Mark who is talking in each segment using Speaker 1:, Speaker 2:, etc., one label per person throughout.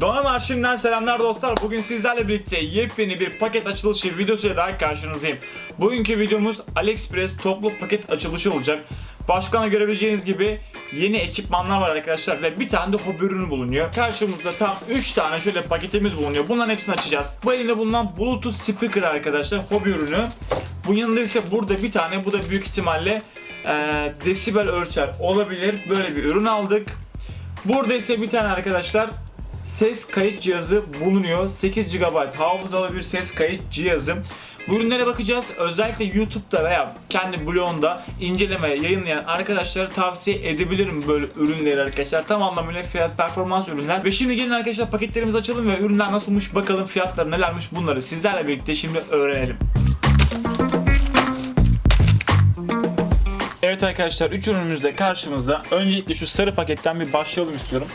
Speaker 1: Donam Arşiv'den selamlar dostlar. Bugün sizlerle birlikte yepyeni bir paket açılışı videosuyla daha karşınızdayım. Bugünkü videomuz AliExpress toplu paket açılışı olacak. Başkanı görebileceğiniz gibi yeni ekipmanlar var arkadaşlar ve bir tane de hobi ürünü bulunuyor. Karşımızda tam 3 tane şöyle paketimiz bulunuyor. Bunların hepsini açacağız. Bu elimde bulunan Bluetooth speaker arkadaşlar hobi ürünü. Bu yanında ise burada bir tane bu da büyük ihtimalle e, desibel ölçer olabilir. Böyle bir ürün aldık. Burada ise bir tane arkadaşlar ses kayıt cihazı bulunuyor. 8 GB hafızalı bir ses kayıt cihazı. Bu ürünlere bakacağız. Özellikle YouTube'da veya kendi blogunda inceleme yayınlayan arkadaşlara tavsiye edebilirim böyle ürünleri arkadaşlar. Tam anlamıyla fiyat performans ürünler. Ve şimdi gelin arkadaşlar paketlerimizi açalım ve ürünler nasılmış bakalım fiyatları nelermiş bunları sizlerle birlikte şimdi öğrenelim. Evet arkadaşlar 3 ürünümüz de karşımızda. Öncelikle şu sarı paketten bir başlayalım istiyorum.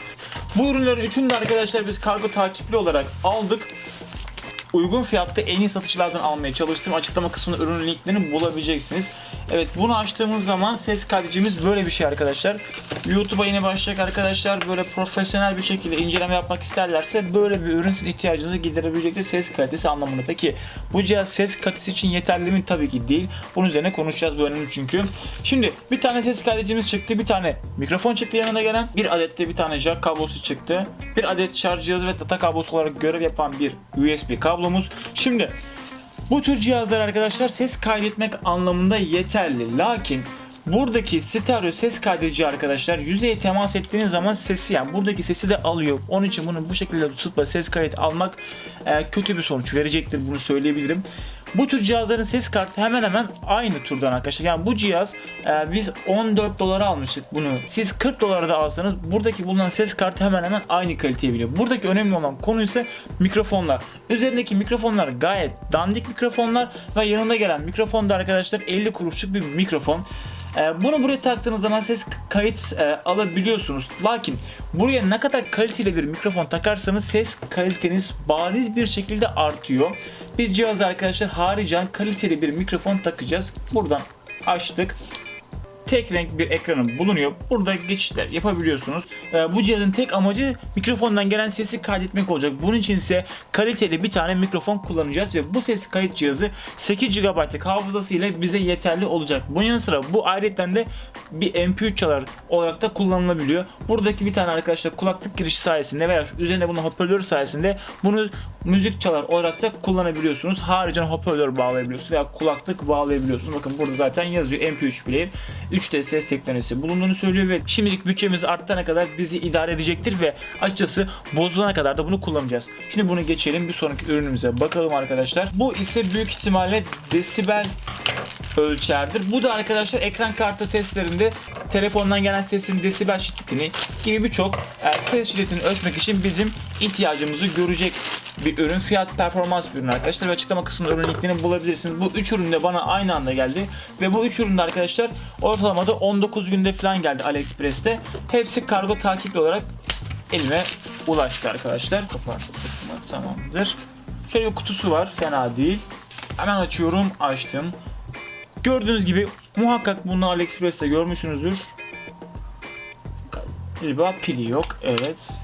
Speaker 1: Bu ürünlerin üçünü de arkadaşlar biz kargo takipli olarak aldık. Uygun fiyatta en iyi satıcılardan almaya çalıştım. Açıklama kısmında ürün linklerini bulabileceksiniz. Evet bunu açtığımız zaman ses kaydedicimiz böyle bir şey arkadaşlar. YouTube'a yeni başlayacak arkadaşlar böyle profesyonel bir şekilde inceleme yapmak isterlerse böyle bir ürün ihtiyacınızı giderebilecektir ses kalitesi anlamında. Peki bu cihaz ses kalitesi için yeterli mi? Tabii ki değil. Bunun üzerine konuşacağız bu önemli çünkü. Şimdi bir tane ses kaydedicimiz çıktı. Bir tane mikrofon çıktı yanına gelen. Bir adet de bir tane jack kablosu çıktı. Bir adet şarj cihazı ve data kablosu olarak görev yapan bir USB kablomuz. Şimdi bu tür cihazlar arkadaşlar ses kaydetmek anlamında yeterli. Lakin buradaki stereo ses kaydedici arkadaşlar yüzeye temas ettiğiniz zaman sesi yani buradaki sesi de alıyor. Onun için bunu bu şekilde tutup ses kayıt almak e, kötü bir sonuç verecektir bunu söyleyebilirim. Bu tür cihazların ses kartı hemen hemen aynı turdan arkadaşlar. Yani bu cihaz e, biz 14 dolara almıştık bunu. Siz 40 dolara da alsanız buradaki bulunan ses kartı hemen hemen aynı kaliteye biliyor. Buradaki önemli olan konu ise mikrofonlar. Üzerindeki mikrofonlar gayet dandik mikrofonlar ve yanında gelen mikrofon da arkadaşlar 50 kuruşluk bir mikrofon. Ee, Bunu buraya taktığınız zaman ses kayıt e, alabiliyorsunuz. Lakin buraya ne kadar kaliteli bir mikrofon takarsanız ses kaliteniz bariz bir şekilde artıyor. Biz cihaza arkadaşlar haricen kaliteli bir mikrofon takacağız. Buradan açtık tek renk bir ekranı bulunuyor. Burada geçişler yapabiliyorsunuz. Ee, bu cihazın tek amacı mikrofondan gelen sesi kaydetmek olacak. Bunun için ise kaliteli bir tane mikrofon kullanacağız ve bu ses kayıt cihazı 8 GB'lık hafızası ile bize yeterli olacak. Bunun yanı sıra bu ayrıca de bir MP3 çalar olarak da kullanılabiliyor. Buradaki bir tane arkadaşlar kulaklık girişi sayesinde veya üzerinde bunun hoparlör sayesinde bunu müzik çalar olarak da kullanabiliyorsunuz. Haricen hoparlör bağlayabiliyorsunuz veya kulaklık bağlayabiliyorsunuz. Bakın burada zaten yazıyor MP3 player. 3D ses teknolojisi bulunduğunu söylüyor ve şimdilik bütçemiz arttana kadar bizi idare edecektir ve açıkçası bozulana kadar da bunu kullanacağız. Şimdi bunu geçelim bir sonraki ürünümüze bakalım arkadaşlar. Bu ise büyük ihtimalle desibel ölçerdir. Bu da arkadaşlar ekran kartı testlerinde telefondan gelen sesin desibel şiddetini gibi birçok ses şiddetini ölçmek için bizim ihtiyacımızı görecek bir ürün. Fiyat performans bir ürün arkadaşlar ve açıklama kısmında ürün linklerini bulabilirsiniz. Bu 3 ürün de bana aynı anda geldi ve bu 3 ürün de arkadaşlar ortalamada 19 günde falan geldi AliExpress'te. Hepsi kargo takipli olarak elime ulaştı arkadaşlar. Kapattım tamamdır. Şöyle bir kutusu var fena değil. Hemen açıyorum açtım. Gördüğünüz gibi muhakkak bunu AliExpress'te görmüşsünüzdür. Galiba pili yok. Evet.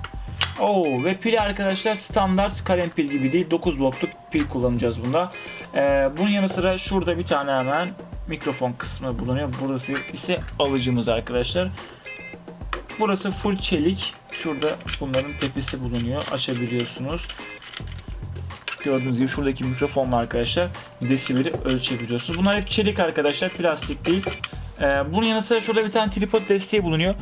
Speaker 1: Oo ve pili arkadaşlar standart kalem pil gibi değil. 9 voltluk pil kullanacağız bunda. Ee, bunun yanı sıra şurada bir tane hemen mikrofon kısmı bulunuyor. Burası ise alıcımız arkadaşlar. Burası full çelik. Şurada bunların tepesi bulunuyor. Açabiliyorsunuz. Gördüğünüz gibi şuradaki mikrofonla arkadaşlar desibeli ölçebiliyorsunuz. Bunlar hep çelik arkadaşlar. Plastik değil. Ee, bunun yanı sıra şurada bir tane tripod desteği bulunuyor.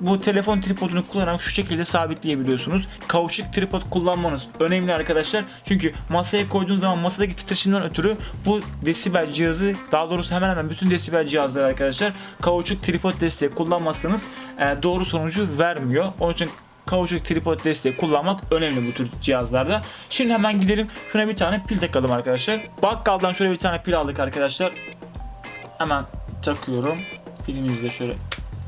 Speaker 1: Bu telefon tripodunu kullanarak şu şekilde sabitleyebiliyorsunuz. Kauçuk tripod kullanmanız önemli arkadaşlar. Çünkü masaya koyduğunuz zaman masadaki titreşimden ötürü bu desibel cihazı daha doğrusu hemen hemen bütün desibel cihazları arkadaşlar kauçuk tripod desteği kullanmazsanız e, doğru sonucu vermiyor. Onun için kauçuk tripod desteği kullanmak önemli bu tür cihazlarda. Şimdi hemen gidelim şuna bir tane pil takalım arkadaşlar. Bakkaldan şöyle bir tane pil aldık arkadaşlar. Hemen takıyorum. Pilimizi de şöyle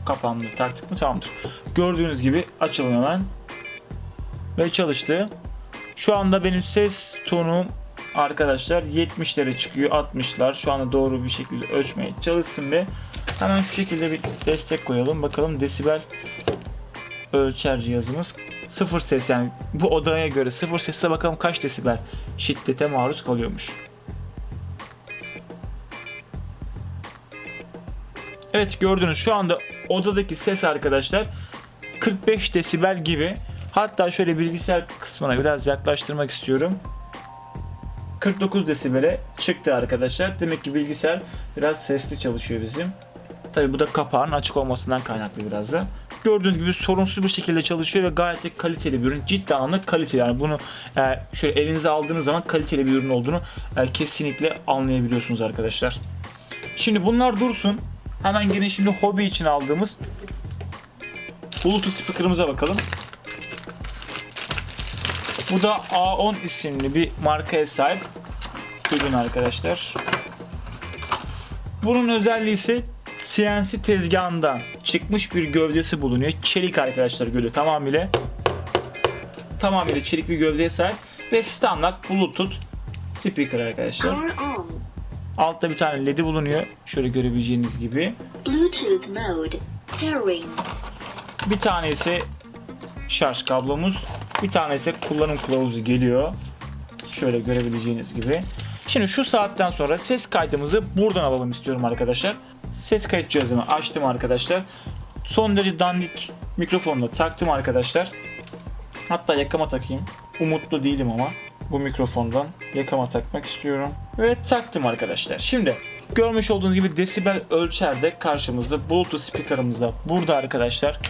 Speaker 1: kapandı. Taktık mı? Tamamdır. Gördüğünüz gibi açalım hemen. Ve çalıştı. Şu anda benim ses tonum arkadaşlar 70'lere çıkıyor 60'lar. Şu anda doğru bir şekilde ölçmeye çalışsın ve hemen şu şekilde bir destek koyalım. Bakalım desibel ölçer cihazımız sıfır ses yani bu odaya göre sıfır sesle bakalım kaç desibel şiddete maruz kalıyormuş. Evet gördünüz şu anda odadaki ses arkadaşlar 45 desibel gibi. Hatta şöyle bilgisayar kısmına biraz yaklaştırmak istiyorum. 49 desibele çıktı arkadaşlar. Demek ki bilgisayar biraz sesli çalışıyor bizim. Tabi bu da kapağın açık olmasından kaynaklı biraz da. Gördüğünüz gibi sorunsuz bir şekilde çalışıyor ve gayet de kaliteli bir ürün. Ciddi anlamda kaliteli. Yani bunu e, şöyle elinize aldığınız zaman kaliteli bir ürün olduğunu e, kesinlikle anlayabiliyorsunuz arkadaşlar. Şimdi bunlar dursun. Hemen gelin şimdi hobi için aldığımız Bluetooth speaker'ımıza bakalım. Bu da A10 isimli bir markaya sahip ürün arkadaşlar. Bunun özelliği ise CNC tezgahından çıkmış bir gövdesi bulunuyor. Çelik arkadaşlar gövde tamamıyla tamamıyla çelik bir gövdeye sahip ve standart Bluetooth speaker arkadaşlar. Altta bir tane LED'i bulunuyor. Şöyle görebileceğiniz gibi.
Speaker 2: Bluetooth mode. Pairing.
Speaker 1: Bir tane ise şarj kablomuz. Bir tane ise kullanım kılavuzu geliyor. Şöyle görebileceğiniz gibi. Şimdi şu saatten sonra ses kaydımızı buradan alalım istiyorum arkadaşlar. Ses kayıt cihazımı açtım arkadaşlar. Son derece dandik mikrofonla taktım arkadaşlar. Hatta yakama takayım. Umutlu değilim ama bu mikrofondan yakama takmak istiyorum. Ve taktım arkadaşlar. Şimdi görmüş olduğunuz gibi desibel ölçer de karşımızda. Bluetooth speaker'ımız da burada arkadaşlar.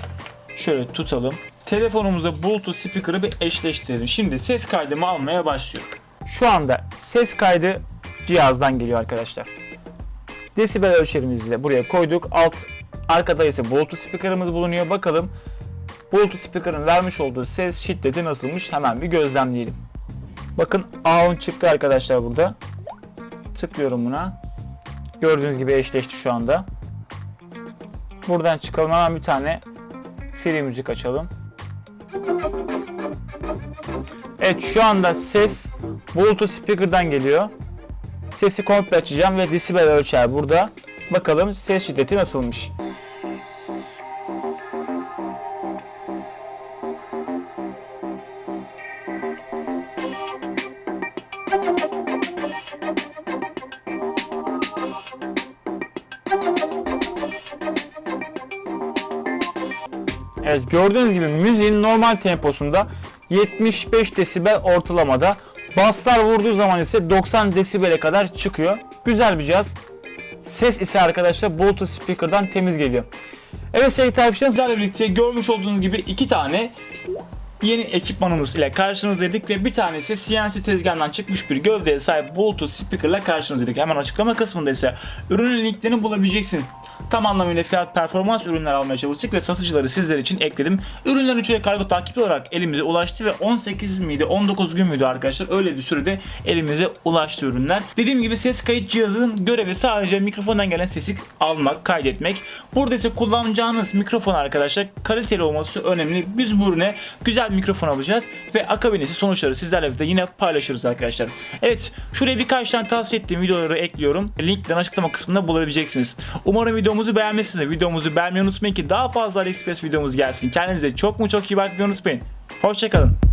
Speaker 1: Şöyle tutalım. Telefonumuzda Bluetooth speaker'ı bir eşleştirelim. Şimdi ses kaydımı almaya başlıyorum. Şu anda ses kaydı cihazdan geliyor arkadaşlar. Desibel ölçerimizi de buraya koyduk. Alt arkada ise Bluetooth speaker'ımız bulunuyor. Bakalım Bluetooth speaker'ın vermiş olduğu ses şiddeti nasılmış hemen bir gözlemleyelim. Bakın A10 çıktı arkadaşlar burada. Tıklıyorum buna. Gördüğünüz gibi eşleşti şu anda. Buradan çıkalım hemen bir tane free müzik açalım. Evet şu anda ses Bluetooth speaker'dan geliyor. Sesi komple açacağım ve desibel ölçer burada. Bakalım ses şiddeti nasılmış. Evet gördüğünüz gibi müziğin normal temposunda 75 desibel ortalamada. Baslar vurduğu zaman ise 90 desibele kadar çıkıyor. Güzel bir cihaz. Ses ise arkadaşlar Bluetooth speaker'dan temiz geliyor. Evet sevgili takipçilerim sizlerle birlikte görmüş olduğunuz gibi iki tane yeni ekipmanımız ile karşınızdaydık ve bir tanesi CNC tezgahından çıkmış bir gövdeye sahip Bluetooth speaker ile karşınızdaydık. Hemen açıklama kısmında ise ürünün linklerini bulabileceksiniz. Tam anlamıyla fiyat performans ürünler almaya çalıştık ve satıcıları sizler için ekledim. Ürünler üçü de kargo takipli olarak elimize ulaştı ve 18 miydi 19 gün müydü arkadaşlar öyle bir sürede elimize ulaştı ürünler. Dediğim gibi ses kayıt cihazının görevi sadece mikrofondan gelen sesi almak, kaydetmek. Burada ise kullanacağınız mikrofon arkadaşlar kaliteli olması önemli. Biz bu ürüne güzel bir mikrofon alacağız ve akabinesi sonuçları sizlerle birlikte yine paylaşırız arkadaşlar. Evet şuraya birkaç tane tavsiye ettiğim videoları ekliyorum. Linkten açıklama kısmında bulabileceksiniz. Umarım videomuzu beğenmişsiniz. Videomuzu beğenmeyi unutmayın ki daha fazla AliExpress videomuz gelsin. Kendinize çok mu çok iyi bakmayı unutmayın. Hoşçakalın.